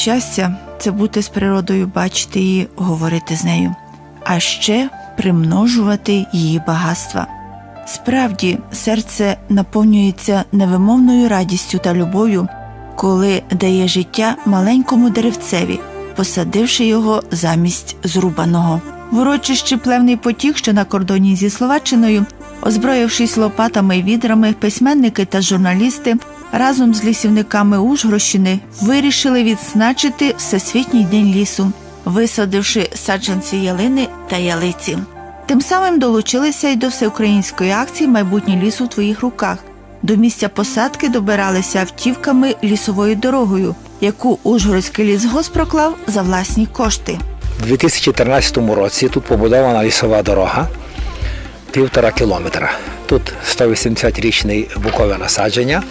Щастя це бути з природою, бачити її, говорити з нею, а ще примножувати її багатства. Справді, серце наповнюється невимовною радістю та любов'ю, коли дає життя маленькому деревцеві, посадивши його замість зрубаного. В урочищі плевний потік, що на кордоні зі Словаччиною, озброївшись лопатами і відрами, письменники та журналісти разом з лісівниками Ужгородщини вирішили відзначити Всесвітній день лісу, висадивши саджанці ялини та ялиці. Тим самим долучилися й до всеукраїнської акції Майбутнє лісу в твоїх руках. До місця посадки добиралися автівками лісовою дорогою, яку Ужгородський лісгосп проклав за власні кошти. У 2013 році тут побудована лісова дорога півтора кілометра. Тут 180-річний букове насадження,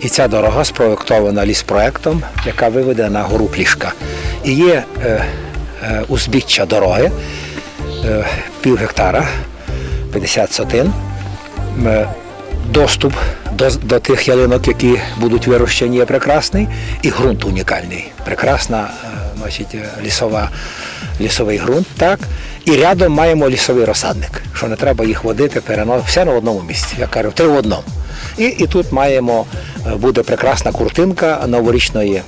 і ця дорога спроєктована ліспроектом, яка виведе на гору Плішка. І є е, е, узбіччя дороги е, пів гектара, 50 сотин. Е, Доступ до, до тих ялинок, які будуть вирощені, є прекрасний, і ґрунт унікальний. Прекрасна е, значить, е, лісова, лісовий ґрунт. Так? І рядом маємо лісовий розсадник, що не треба їх водити, переносити, все на одному місці. Я кажу, три в одному. І, і тут маємо, е, буде прекрасна куртинка новорічної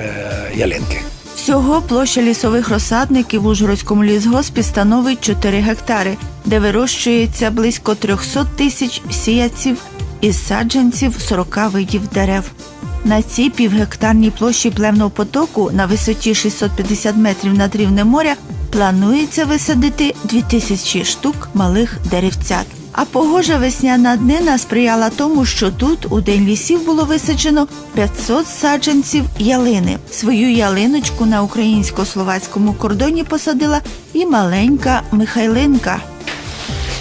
е, ялинки. Всього площа лісових розсадників в Ужгородському лісгоспі становить 4 гектари, де вирощується близько 300 тисяч сіяців із саджанців 40 видів дерев. На цій півгектарній площі плевного потоку на висоті 650 метрів над рівнем моря планується висадити 2000 штук малих деревцят. А погожа весняна днина сприяла тому, що тут у день лісів було висаджено 500 саджанців ялини. Свою ялиночку на українсько-словацькому кордоні посадила і маленька Михайлинка.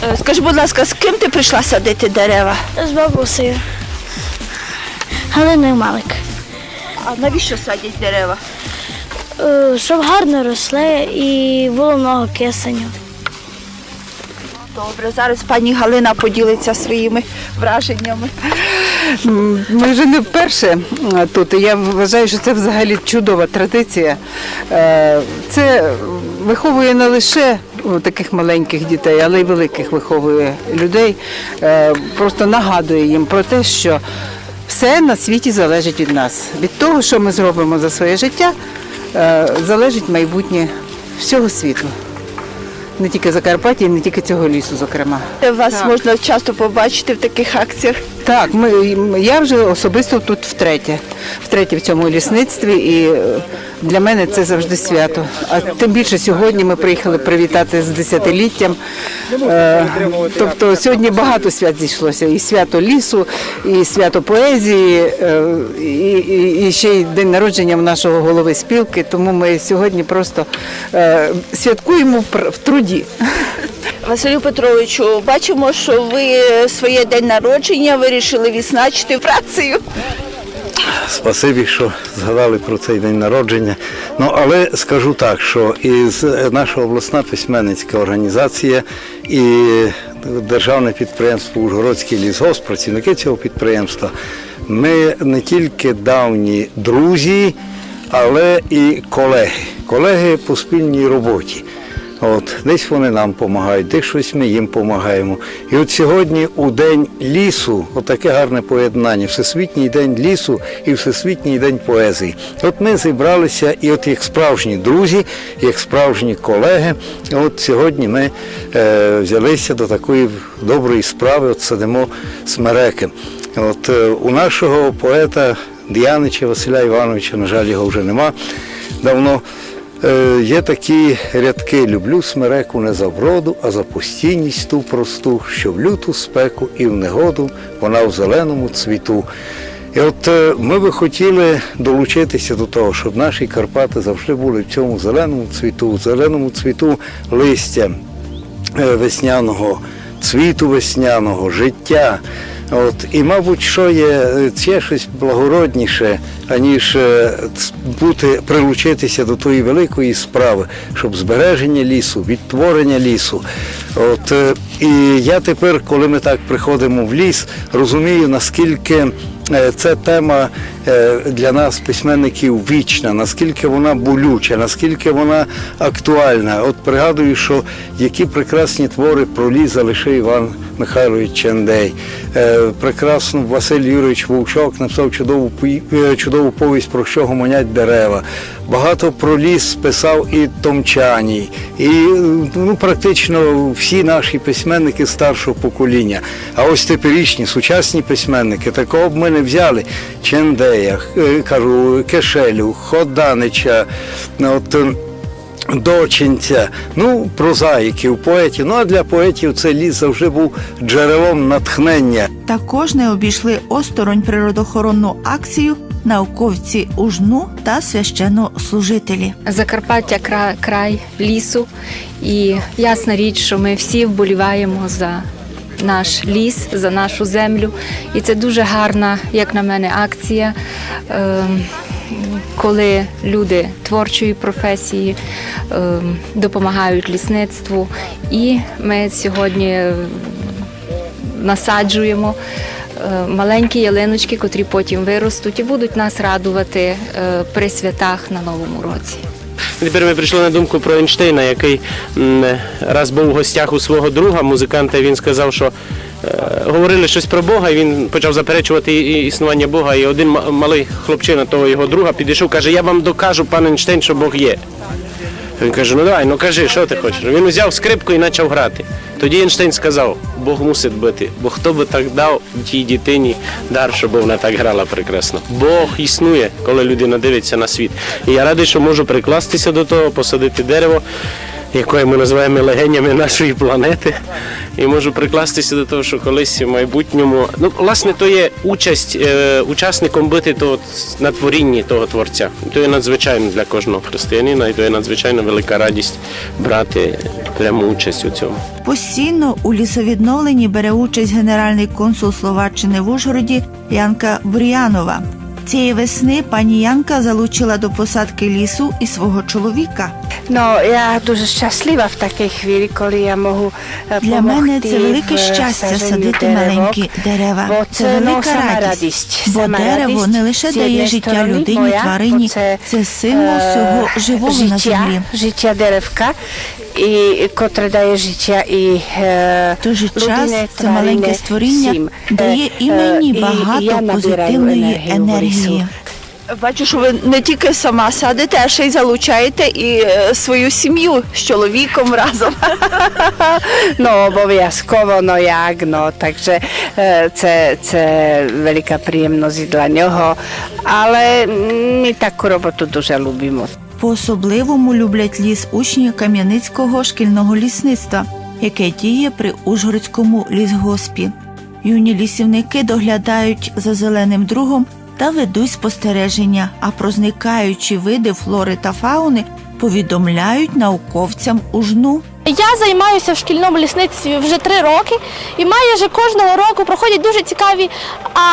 Е, Скажи, будь ласка, з ким ти прийшла садити дерева? З бабусею. Галиною Малик. А навіщо садять дерева? Е, Щоб гарно росли і було много кисеню. Добре, зараз пані Галина поділиться своїми враженнями. Ми вже не вперше тут. Я вважаю, що це взагалі чудова традиція. Е, Це виховує не лише таких маленьких дітей, але й великих виховує людей. Е, Просто нагадує їм про те, що все на світі залежить від нас. Від того, що ми зробимо за своє життя, е, залежить майбутнє всього світу. Не тільки Закарпаття, і не тільки цього лісу, зокрема. Вас Так. можна часто побачити в таких акціях. Так, ми, я вже особисто тут втретє, втретє в цьому лісництві, і е, для мене це завжди свято. А тим більше сьогодні ми приїхали привітати з десятиліттям. Е, Тобто сьогодні багато свят зійшлося. І свято лісу, і свято поезії, е, і, і, і ще й день народження в нашого голови спілки. Тому ми сьогодні просто святкуємо в труді. Василю Петровичу, бачимо, що ви своє день народження вирішили відзначити працею. Спасибі, що згадали про цей день народження. Ну але скажу так, що із наша обласна письменницька організація і державне підприємство Ужгородський лісгосп, працівники цього підприємства, ми не тільки давні друзі, але і колеги. Колеги по спільній роботі. От, десь вони нам допомагають, десь щось ми їм допомагаємо. І от сьогодні у День лісу, отаке гарне поєднання, Всесвітній день лісу і Всесвітній день поезії. От ми зібралися, і от як справжні друзі, як справжні колеги, от сьогодні ми е, взялися до такої доброї справи, от садимо смереки. От е, у нашого поета Діанича Василя Івановича, на жаль, його вже нема давно. Е, Є такі рядки люблю смереку не за вроду, а за постійність ту просту, що в люту спеку і в негоду вона в зеленому цвіту. І от е, ми би хотіли долучитися до того, щоб наші Карпати завжди були в цьому зеленому цвіту, в зеленому цвіту листя е, весняного, цвіту весняного, життя. От, і, мабуть, що є це щось благородніше, аніж е, бути, прилучитися до тої великої справи, щоб збереження лісу, відтворення лісу. От, е, і я тепер, коли ми так приходимо в ліс, розумію, наскільки е, це тема е, для нас, письменників, вічна, наскільки вона болюча, наскільки вона актуальна. От пригадую, що які прекрасні твори про лише Іван Михайлович Чендей. Е, Прекрасно Василь Юрійович Вовчок написав чудову, е, чудову повість про що гомонять дерева. Багато про ліс писав і Томчаній, і ну, практично всі наші письменники старшого покоління. А ось теперішні сучасні письменники такого б ми не взяли. Чендея, е, кажу, Кешелю, Ходанича, от. е, Дочинця, ну, прозаїків, поетів. Ну а для поетів це ліс завжди був джерелом натхнення. Також не обійшли осторонь природоохоронну акцію науковці ужну та священнослужителі. Закарпаття край, край лісу, і ясна річ, що ми всі вболіваємо за наш ліс, за нашу землю. І це дуже гарна, як на мене, акція. ем, Коли люди творчої професії ем, допомагають лісництву, і ми сьогодні е, насаджуємо маленькі ялиночки, котрі потім виростуть і будуть нас радувати е, при святах на новому році. Тепер ми прийшли на думку про Ейнштейна, який раз був у гостях у свого друга, музиканта, він сказав, що е, говорили щось про Бога, і він почав заперечувати існування Бога. І один малий хлопчина того його друга підійшов, каже: Я вам докажу, пан Ейнштейн, що Бог є. Він каже: Ну давай, ну кажи, що ти хочеш. Він взяв скрипку і почав грати. Тоді Ейнштейн сказав, Бог мусить бити, бо хто би так дав тій дитині дар, щоб вона так грала прекрасно. Бог існує, коли людина дивиться на світ. І я радий, що можу прикластися до того, посадити дерево, яке ми називаємо легенями нашої планети. І можу прикластися до того, що колись в майбутньому. Ну, власне, то є участь е, учасником бути того на творінні того творця. То є надзвичайно для кожного християнина, і то є надзвичайно велика радість брати пряму участь у цьому. Постійно у лісовідновленні бере участь генеральний консул Словаччини в Ужгороді Янка Бур'янова. Цієї весни пані Янка залучила до посадки лісу і свого чоловіка. No, ja дуже щаслива в такій хвилі, коли я можу е, Для мене це велике щастя садити маленькі дерева. бо Це ну, велика радість, бо дерево не лише дає життя людині, тварині, це, це символ е, всього живого на землі. життя деревка, і, котре дає життя і е, той же час це маленьке створіння всім. дає Е, і мені е, і багато позитивної енергії. Бачу, що ви не тільки сама садите, а ще й залучаєте і е, свою сім'ю з чоловіком разом. No, обов'язково, no як, no, takže е, це, це велика приємність для нього, але ми таку роботу дуже любимо. По-особливому люблять ліс учні Кам'яницького шкільного лісництва, яке діє при Ужгородському лісгоспі. Юні лісівники доглядають за зеленим другом та ведуть спостереження, а про зникаючі види флори та фауни повідомляють науковцям у жну. Я займаюся в шкільному лісництві вже три роки, і майже кожного року проходять дуже цікаві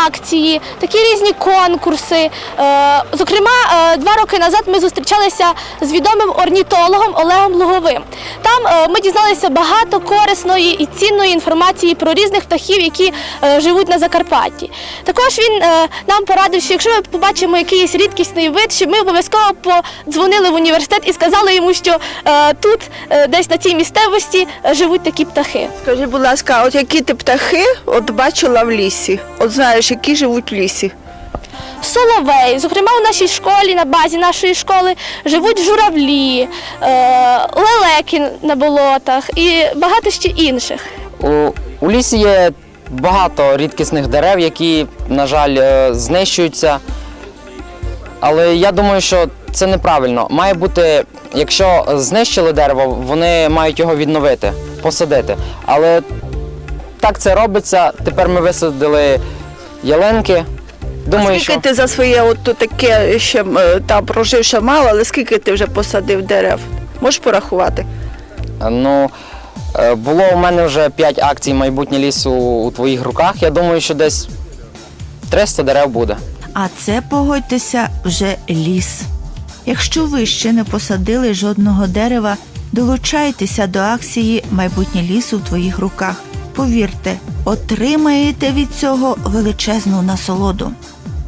акції, такі різні конкурси. Е, Зокрема, е, два роки назад ми зустрічалися з відомим орнітологом Олегом Луговим. Там е, ми дізналися багато корисної і цінної інформації про різних птахів, які живуть на Закарпатті. Також він нам порадив, що якщо ми побачимо якийсь рідкісний вид, щоб ми обов'язково подзвонили в університет і сказали йому, що тут, десь на цій місцевості, живуть такі птахи. Скажи, будь ласка, от які ти птахи от бачила в лісі? От знаєш, які живуть в лісі? Соловей, зокрема, у нашій школі, на базі нашої школи живуть журавлі, е, лелеки на болотах і багато ще інших. У, у лісі є багато рідкісних дерев, які, на жаль, е, знищуються. Але я думаю, що це неправильно. Має бути, якщо знищили дерево, вони мають його відновити, посадити. Але так це робиться. Тепер ми висадили ялинки. Думаю, скільки що ти за своє от таке ще е, там прожив ще мало, але скільки ти вже посадив дерев? Можеш порахувати? ну, е, було у мене вже 5 акцій майбутнє лісу у твоїх руках. Я думаю, що десь 300 дерев буде. А це, погодьтеся, вже ліс. Якщо ви ще не посадили жодного дерева, долучайтеся до акції Майбутнє лісу в твоїх руках. повірте, отримаєте від цього величезну насолоду.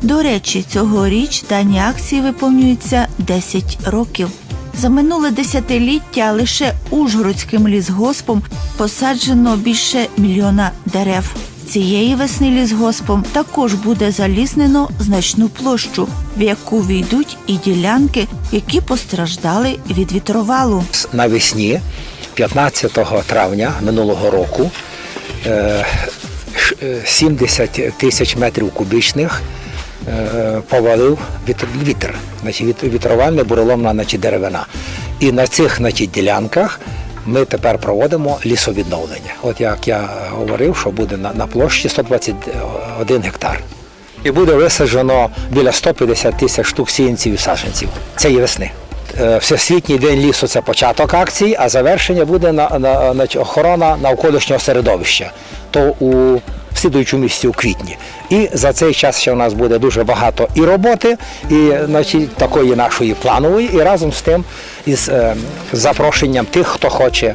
До речі, цьогоріч дані акції виповнюються 10 років. За минуле десятиліття лише Ужгородським лісгоспом посаджено більше мільйона дерев. Цієї весни лісгоспом також буде заліснено значну площу, в яку війдуть і ділянки, які постраждали від вітровалу. Навесні, 15 травня минулого року, е, е, 70 тисяч метрів кубічних е, повалив вітер. Значить, віт- вітровальне буреломна значить, деревина. І на цих значить, ділянках ми тепер проводимо лісовідновлення. От як я говорив, що буде на, на площі 121 гектар. І буде висаджено біля 150 тисяч штук сіянців і саджанців цієї весни. Е, Всесвітній день лісу це початок акції, а завершення буде на, на, на охорона навколишнього середовища. То у слідуючому місяці у квітні. І за цей час ще у нас буде дуже багато і роботи, і значить, такої нашої планової, і разом з тим із е, запрошенням тих, хто хоче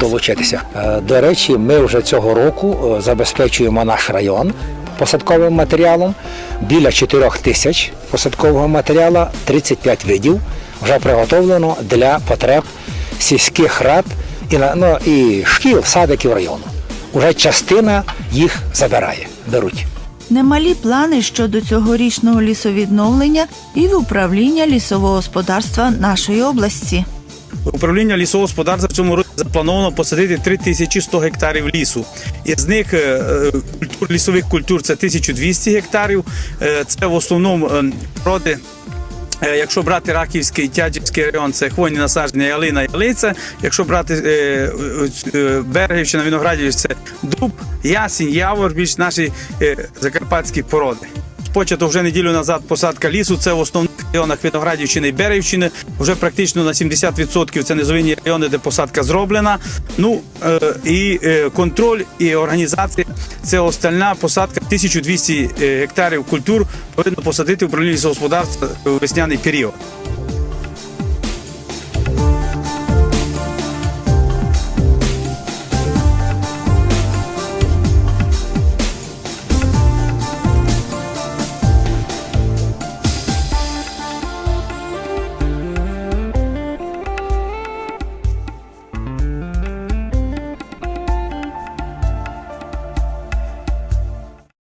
долучитися. Е, До речі, ми вже цього року е, забезпечуємо наш район посадковим матеріалом. Біля 4 тисяч посадкового матеріалу, 35 видів вже приготовлено для потреб сільських рад і, ну, і шкіл, садиків району. Уже частина їх забирає, беруть. Немалі плани щодо цьогорічного лісовідновлення і в управління лісового господарства нашої області. Управління лісового господарства в цьому році заплановано посадити 3100 гектарів лісу. Із них е, е, культур, лісових культур це 1200 гектарів. Е, Це в основному е, породи. е, Якщо брати Раківський, Тячівський район, це хвойні насадження ялина ялиця. Якщо брати е, е, е, Берегівщина, Виноградівщина, це дуб, ясінь, явор, більш наші е, закарпатські породи. Почато вже неділю назад посадка лісу. Це в основних районах Виноградівщини і Берівщини. Вже практично на 70% це низовинні райони, де посадка зроблена. Ну е, і е, контроль і організація це остальна посадка 1200 гектарів культур повинно посадити в управлінні господарства у весняний період.